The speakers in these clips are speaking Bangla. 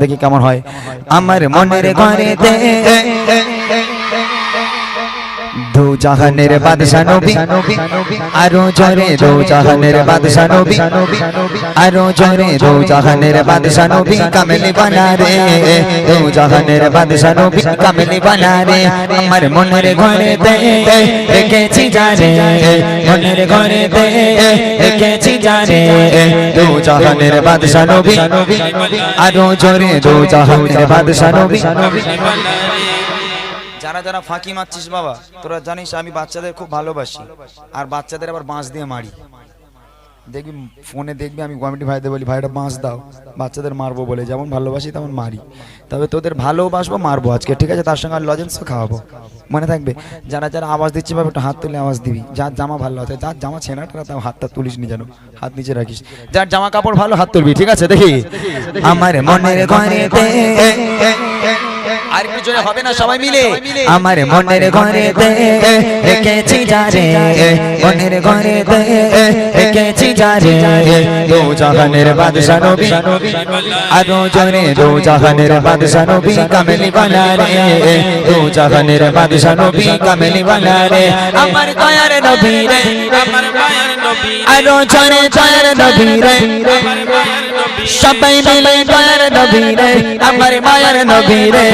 দেখি কেমন হয়। আমার মনের ঘরেতে দু জাহানের বাদশা নবী আরও জোরে দু জাহানের বাদশা নবী আরও জোরে দু জাহানের বাদশা নবী কামেলি বানা রে দু জাহানের বাদশা নবী কামেলি বানা রে আমার মনের ঘরেতে রেখেছি জানে মনের ঘরেতে রেখেছি জানে দু জাহানের বাদশা নবী আরও জোরে দু জাহানের বাদশা নবী যারা যারা ফাঁকি মারছিস বাবা তোরা জানিস আমি বাচ্চাদের খুব ভালোবাসি আর বাচ্চাদের আবার বাঁশ দিয়ে মারি। দেখবি ফোনে দেখবি আমি কমিটি ভাইদের বলি ভাইটা বাঁশ দাও বাচ্চাদের মারবো বলে যেমন ভালোবাসি তেমন মারি। তবে তোদের ভালোবাসবো মারবো আজকে ঠিক আছে? তার সঙ্গে আর লজেন্সও খাওয়াবো। মনে থাকবে যারা যারা আওয়াজ দিচ্ছে ভাবে একটু হাত তুলে আওয়াজ দিবি। যার জামা ভালো আছে যার জামা ছেনাটা তাও হাতটা তুলিস নি যেন হাত নিচে রাখিস। যার জামা কাপড় ভালো হাত তুলবি ঠিক আছে? দেখি? আমার মনের ঘরেতে আর একটু জোরে হবে না সবাই মিলে? আমার মনের ঘরেতে রেখেছি যারে মনের ঘরেতে রেখেছি যারে দো জাহানের বাদশা নবী আরও জোরে দো জাহানের বাদশা নবী কামেলি বানা রে। দো জাহানের বাদশা নবী কামেলি বানা রে। আমার দয়ার নবী রে আমার মায়ের নবী আরও জোরে দয়ার নবী রে। আমার মায়ের নবী সবাই মিলে দয়ার নবী রে। আমার মায়ের নবী রে।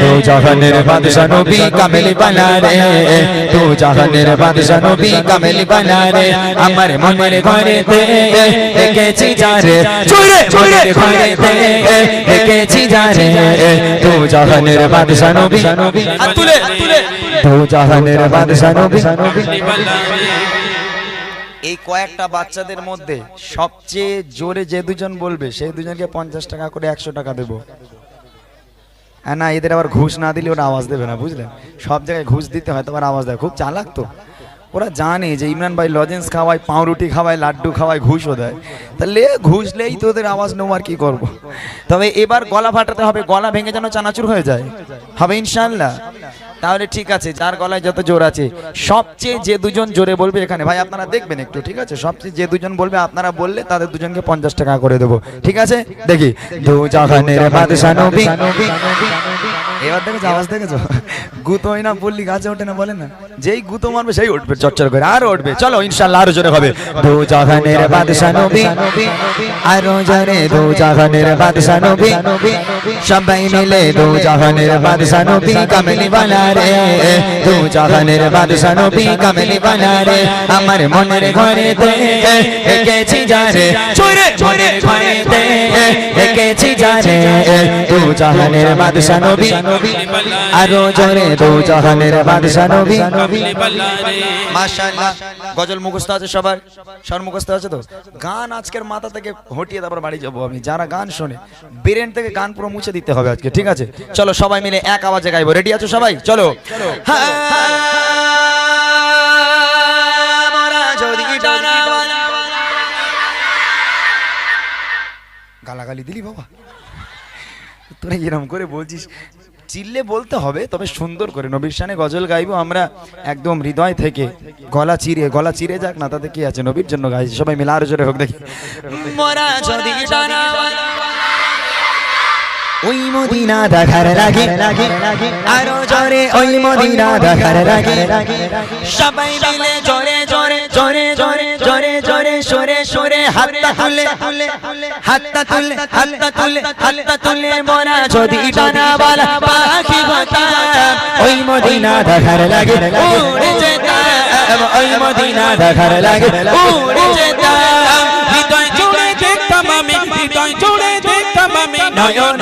তো জাহানের বাদশা নবী কামেলি বানা রে তো জাহানের বাদশা নবী কামেলি বানা রে আমার মনের ঘরেতে রেখেছি যারে চুরে মনের ঘরেতে রেখেছি যারে তো জাহানের বাদশা নবী হাত তুলে তো জাহানের বাদশা নবী এই কয়েকটা বাচ্চাদের মধ্যে সবচেয়ে জোরে যে দুজন বলবে সেই দুজনকে পঞ্চাশ টাকা করে একশো টাকা দেবো। হ্যাঁ না, এদের আবার ঘুষ না দিলে ওরা আওয়াজ দেবে না বুঝলেন সব জায়গায় ঘুষ দিতে হয় তোমার আওয়াজ দেয়, খুব চালাক তো। ওরা জানে যে ইমরান ভাই লজেন্স খাওয়ায়, পাউরুটি খাওয়ায়, লাড্ডু খাওয়ায়, ঘুষও দেয়। তাহলে ঘুষলেই তো ওদের আওয়াজ নেব আর কি করব? তবে এবার গলা ফাটাতে হবে, গলা ভেঙে যেন চানাচুর হয়ে যায়। হবে ইনশাল্লাহ তাহলে ঠিক আছে, যার গলায় যত জোর আছে। সবচেয়ে যে দুজন জোরে বলবে এখানে, ভাই আপনারা দেখবেন একটু, ঠিক আছে? সবচেয়ে যে দুজন বলবে, আপনারা বললে তাদের দুজনকে পঞ্চাশ টাকা করে দেবো, ঠিক আছে? দেখি। এবার দেখেছ আওয়াজ দেখেছ? গুতো হয় না বললি গাছে ওঠে না বলে না। যেই গুতো মারবে, সেই উঠবে, চচ্চর করে, আর উঠবে। চলো, ইনশাল্লাহ আরও জোরে হবে। দু জাহানের বাদশা নবী, আরও জোরে দু জাহানের বাদশা নবী। সবাই মিলে দু জাহানের বাদশা নবী কামেলি বানা রে। দু জাহানের বাদশা নবী কামেলি বানা রে। আমার মনের ঘরেতে এঁকেছি যারে চোরে মনের ঘরেতে এঁকেছি যারে দু জাহানের বাদশা নবী, আরও জোরে ঠিক আছে? চলো সবাই মিলে এক আওয়াজে গাইবো। রেডি আছো সবাই? চলো। গালাগালি দিলি বাবা? তোরা এরম করে বলছিস? চিল্লে বলতে হবে তবে সুন্দর করে নবীর শানে গজল গাইবো আমরা একদম হৃদয় থেকে। গলা চিরে গলা চিরে যাক না তাতে কি আছে নবীর জন্য গাইছি? সবাই মিলে আরও জোরে হোক দেখি। মোরা যদি ডানাওয়ালা ওই মদিনা দেখার লাগে আরও জোরে ওই মদিনা দেখার লাগে সবাই মিলে জোরে জোরে জোরে জোরে। সরে হাতটা তুলে হাতটা তুলে হাতটা তুলে হাতটা তুলে মোরা যদি ডানাওয়ালা পাখি হতাম ওই মদিনা দেখার লাগে, উড়ে যেতাম ওই মদিনা দেখার লাগে, উড়ে যেতাম হৃদয় জুড়ে দেখতাম আমি, হৃদয় জুড়ে দেখতাম আমি, নয়ন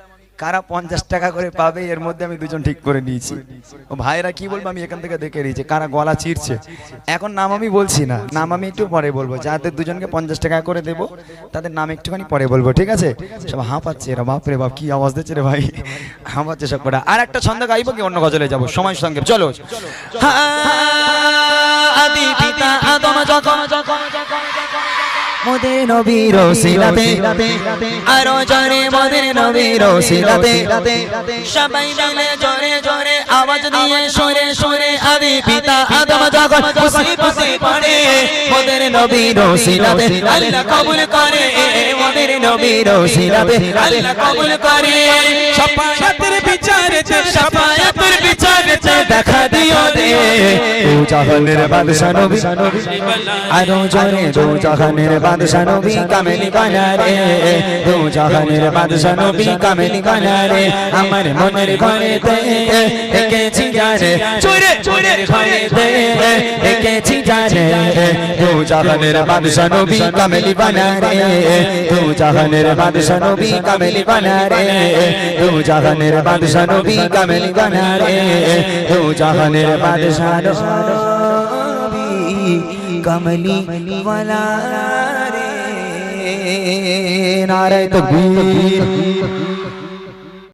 কারা পঞ্চাশ টাকা করে পাবে, এর মধ্যে আমি দুজন ঠিক করে নিয়েছি। ও ভাইরা কি বলব, আমি এখান থেকে দেখে নিয়েছি, কারা গলা চিরছে এখন নাম আমি বলছি না, নাম আমি একটু পরে বলব, যাদের দুজনকে পঞ্চাশ টাকা করে দেবো, তাদের নাম একটুখানি পরে বলব, ঠিক আছে? সব হাঁপাচ্ছে এরা বাপ রে বাপ, কি আওয়াজ দিচ্ছে রে ভাই। হাঁপাচ্ছে সব কটা আর একটা ছন্দ গাইবো কি, অন্য গজলে যাব, সময় সঙ্গে চলো। আদি মোদের নবীর সিলাতে আরও জোরে মোদের নবীর সিলাতে সবাই জোরে জোরে আওয়াজ দিয়ে সরে পিতা আদম যখন খুশি পড়ে মোদের নবীর সিলাতে আল্লাহ কবুল করে। মোদের নবীর সিলাতে আল্লাহ কবুল করে। সাফায়াতের বিচারেতে সাফায়াতের বিচারেতে দেখা দিও রে জাহানের বাদশা নবী। আরও জোরে দো জাহানের বাদশা নবী কামেলি বানা রে দো জাহানের বাদশা নবী কামেলি বানা রে আমার মনের ঘরে তে একেছি জানে চোরে চোরে ঘরে দেখেছি জানে। তো জাহানের বাদশা নবী কামেলি বানারে। তো জাহানের বাদশা নবী কামেলি বানারে। তো জাহানের বাদশা নবী কামেলি বানারে। তো জাহানের বাদশা নবী কামেলি বানারে। নারে তকবীর।